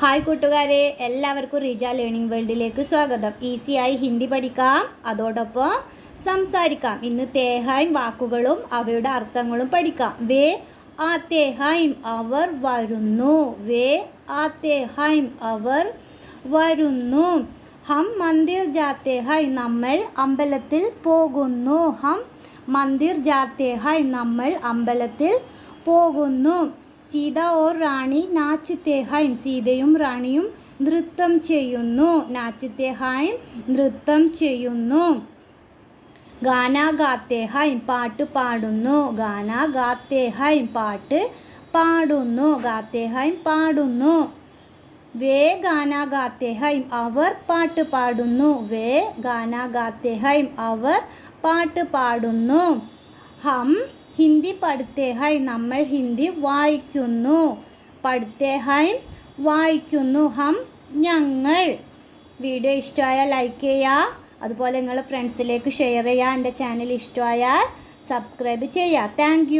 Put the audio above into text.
Hi കൂട്ടുകാരെ എല്ലാവർക്കും Reeja learning വേൾഡിലേക്ക് സ്വാഗതം. ഈസിയായി ഹിന്ദി പഠിക്കാം അതോടൊപ്പം സംസാരിക്കാം. ഇന്ന് തേഹായും വാക്കുകളും അവയുടെ അർത്ഥങ്ങളും പഠിക്കാം. വേ ആ തേഹായും അവർ വരുന്നു. വേ ആ തേഹായും അവർ വരുന്നു. ഹം മന്ദിർ ജാത്തേഹായ് നമ്മൾ അമ്പലത്തിൽ പോകുന്നു. ഹം മന്ദിർ ജാത്തേഹായ് നമ്മൾ അമ്പലത്തിൽ പോകുന്നു. സീത ഓർ റാണി നാച്ചുത്തേഹായും സീതയും റാണിയും നൃത്തം ചെയ്യുന്നു. നാച്ചുത്തേഹായും നൃത്തം ചെയ്യുന്നു. ഗാന ഗാത്തെ ഹായും പാട്ട് പാടുന്നു. ഗാന ഗാത്തെ ഹായും പാട്ട് പാടുന്നു. ഗാത്തേഹായും പാടുന്നു. വേ ഗാന ഗാത്തെ ഹൈം അവർ പാട്ട് പാടുന്നു. വേ ഗാന ഗാത്തെ ഹൈം അവർ പാട്ട് പാടുന്നു. ഹം ഹിന്ദി പഠിത്തേ ഹൈ നമ്മൾ ഹിന്ദി വായിക്കുന്നു. പഠിത്തേ ഹൈ വായിക്കുന്നു ഹം ഞങ്ങൾ. വീഡിയോ ഇഷ്ടമായാൽ ലൈക്ക് ചെയ്യുക അതുപോലെ നിങ്ങളുടെ ഫ്രണ്ട്സിലേക്ക് ഷെയർ ചെയ്യുക എന്റെ ചാനൽ ഇഷ്ടമായാൽ സബ്സ്ക്രൈബ് ചെയ്യുക താങ്ക്